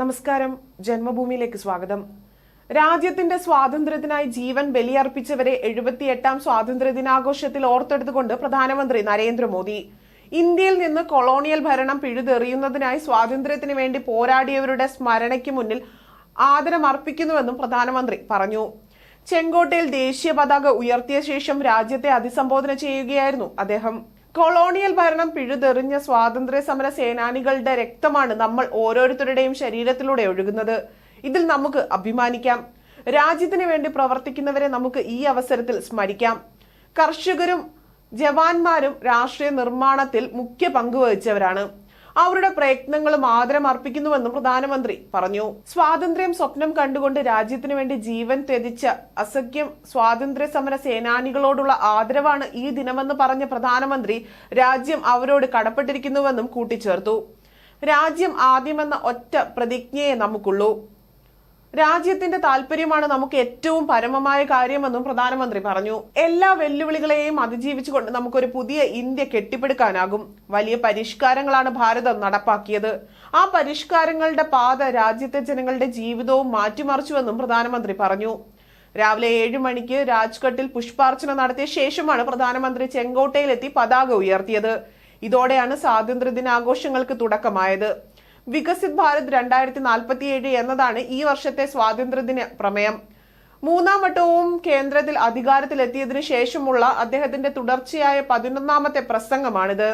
നമസ്കാരം. ജന്മഭൂമിയിലേക്ക് സ്വാഗതം. രാജ്യത്തിന്റെ സ്വാതന്ത്ര്യത്തിനായി ജീവൻ ബലിയർപ്പിച്ചവരെ എഴുപത്തിയെട്ടാം സ്വാതന്ത്ര്യ ദിനാഘോഷത്തിൽ ഓർത്തെടുത്തുകൊണ്ട് പ്രധാനമന്ത്രി നരേന്ദ്രമോദി. ഇന്ത്യയിൽ നിന്ന് കൊളോണിയൽ ഭരണം പിഴുതെറിയുന്നതിനായി സ്വാതന്ത്ര്യത്തിന് വേണ്ടി പോരാടിയവരുടെ സ്മരണയ്ക്ക് മുന്നിൽ ആദരമർപ്പിക്കുന്നുവെന്നും പ്രധാനമന്ത്രി പറഞ്ഞു. ചെങ്കോട്ടയിൽ ദേശീയ പതാക ഉയർത്തിയ ശേഷം രാജ്യത്തെ അഭിസംബോധന ചെയ്യുകയായിരുന്നു അദ്ദേഹം. കൊളോണിയൽ ഭരണം പിഴുതെറിഞ്ഞ സ്വാതന്ത്ര്യ സമര സേനാനികളുടെ രക്തമാണ് നമ്മൾ ഓരോരുത്തരുടെയും ശരീരത്തിലൂടെ ഒഴുകുന്നത്. ഇതിൽ നമുക്ക് അഭിമാനിക്കാം. രാജ്യത്തിന് വേണ്ടി പ്രവർത്തിക്കുന്നവരെ നമുക്ക് ഈ അവസരത്തിൽ സ്മരിക്കാം. കർഷകരും ജവാന്മാരും രാഷ്ട്രീയ നിർമ്മാണത്തിൽ മുഖ്യ പങ്ക് വഹിച്ചവരാണ്. അവരുടെ പ്രയത്നങ്ങൾ ആദരം അർപ്പിക്കുന്നുവെന്നും പ്രധാനമന്ത്രി പറഞ്ഞു. സ്വാതന്ത്ര്യം സ്വപ്നം കണ്ടുകൊണ്ട് രാജ്യത്തിന് വേണ്ടി ജീവൻ ത്യജിച്ച അസഖ്യം സ്വാതന്ത്ര്യ സമര സേനാനികളോടുള്ള ആദരവാണ് ഈ ദിനമെന്ന് പറഞ്ഞ പ്രധാനമന്ത്രി രാജ്യം അവരോട് കടപ്പെട്ടിരിക്കുന്നുവെന്നും കൂട്ടിച്ചേർത്തു. രാജ്യം ആദ്യമെന്ന ഒറ്റ പ്രതിജ്ഞയെ നമുക്കുള്ളൂ. രാജ്യത്തിന്റെ താല്പര്യമാണ് നമുക്ക് ഏറ്റവും പരമമായ കാര്യമെന്നും പ്രധാനമന്ത്രി പറഞ്ഞു. എല്ലാ വെല്ലുവിളികളെയും അതിജീവിച്ചുകൊണ്ട് നമുക്കൊരു പുതിയ ഇന്ത്യ കെട്ടിപ്പടുക്കാനാകും. വലിയ പരിഷ്കാരങ്ങളാണ് ഭാരതം നടപ്പാക്കിയത്. ആ പരിഷ്കാരങ്ങളുടെ പാത രാജ്യത്തെ ജനങ്ങളുടെ ജീവിതവും മാറ്റിമറിച്ചുവെന്നും പ്രധാനമന്ത്രി പറഞ്ഞു. രാവിലെ ഏഴ് മണിക്ക് രാജ്ഘട്ടിൽ പുഷ്പാർച്ചന നടത്തിയ ശേഷമാണ് പ്രധാനമന്ത്രി ചെങ്കോട്ടയിലെത്തി പതാക ഉയർത്തിയത്. ഇതോടെയാണ് സ്വാതന്ത്ര്യ ദിനാഘോഷങ്ങൾക്ക് തുടക്കമായത്. വികസിത് ഭാരത് രണ്ടായിരത്തി നാൽപ്പത്തിയേഴ് എന്നതാണ് ഈ വർഷത്തെ സ്വാതന്ത്ര്യദിന പ്രമേയം. മൂന്നാം വട്ടവും കേന്ദ്രത്തിൽ അധികാരത്തിലെത്തിയതിനു ശേഷമുള്ള അദ്ദേഹത്തിന്റെ തുടർച്ചയായ പതിനൊന്നാമത്തെ പ്രസംഗമാണിത്.